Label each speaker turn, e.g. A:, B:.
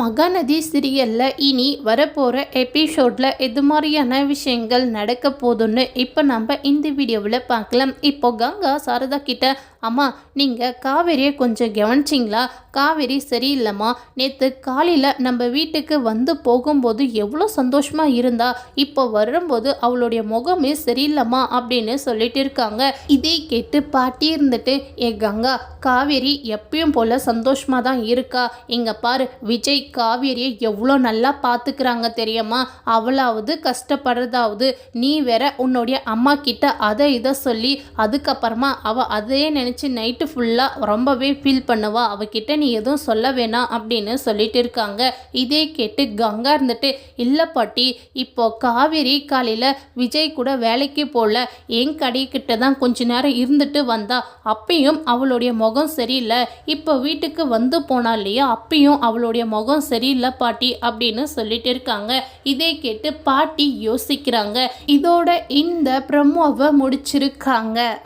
A: மகாநதி சீரியலில் இனி வரப்போகிற எபிசோடில் எது மாதிரியான விஷயங்கள் நடக்க போதுன்னு இப்போ நம்ம இந்த வீடியோவில் பார்க்கலாம். இப்போ கங்கா சாரதா கிட்ட அம்மா நீங்கள் காவேரியை கொஞ்சம் கவனிச்சிங்களா? காவேரி சரியில்லைம்மா. நேற்று காலையில் நம்ம வீட்டுக்கு வந்து போகும்போது எவ்வளோ சந்தோஷமாக இருந்தா இப்போ வரும்போது அவளுடைய முகமே சரியில்லைம்மா அப்படின்னு சொல்லிட்டு இருக்காங்க. இதை கேட்டு பாட்டி இருந்துட்டு ஏ கங்கா காவேரி எப்பயும் போல் சந்தோஷமாக தான் இருக்கா. இங்கே பாரு விஜய் காவேரியை எவ்வளோ நல்லா பார்த்துக்கிறாங்க தெரியுமா? அவளாவது கஷ்டப்படுறதாவது. நீ வேற உன்னுடைய அம்மா கிட்ட அதை இதை சொல்லி அதுக்கப்புறமா அவள் அதையே நினச்சி நைட்டு ஃபுல்லாக ரொம்பவே ஃபீல் பண்ணுவா. அவகிட்ட நீ எதுவும் சொல்ல வேணாம் அப்படின்னு சொல்லிட்டு இருக்காங்க. இதே கேட்டு கங்கா இருந்துட்டு இல்லை பாட்டி இப்போ காவேரி காலையில் விஜய் கூட வேலைக்கு போகல என் கடைக்கிட்ட தான் கொஞ்ச நேரம் இருந்துட்டு வந்தா. அப்பயும் அவளுடைய முகம் சரியில்லை. இப்போ வீட்டுக்கு வந்து போனா இல்லையா? அப்பயும் அவளுடைய முகம் சரியில்லை பாட்டி அப்படின்னு சொல்லிட்டு இருக்காங்க. இதை கேட்டு பாட்டி யோசிக்கிறாங்க. இதோட இந்த ப்ரமோவை முடிச்சிருக்காங்க.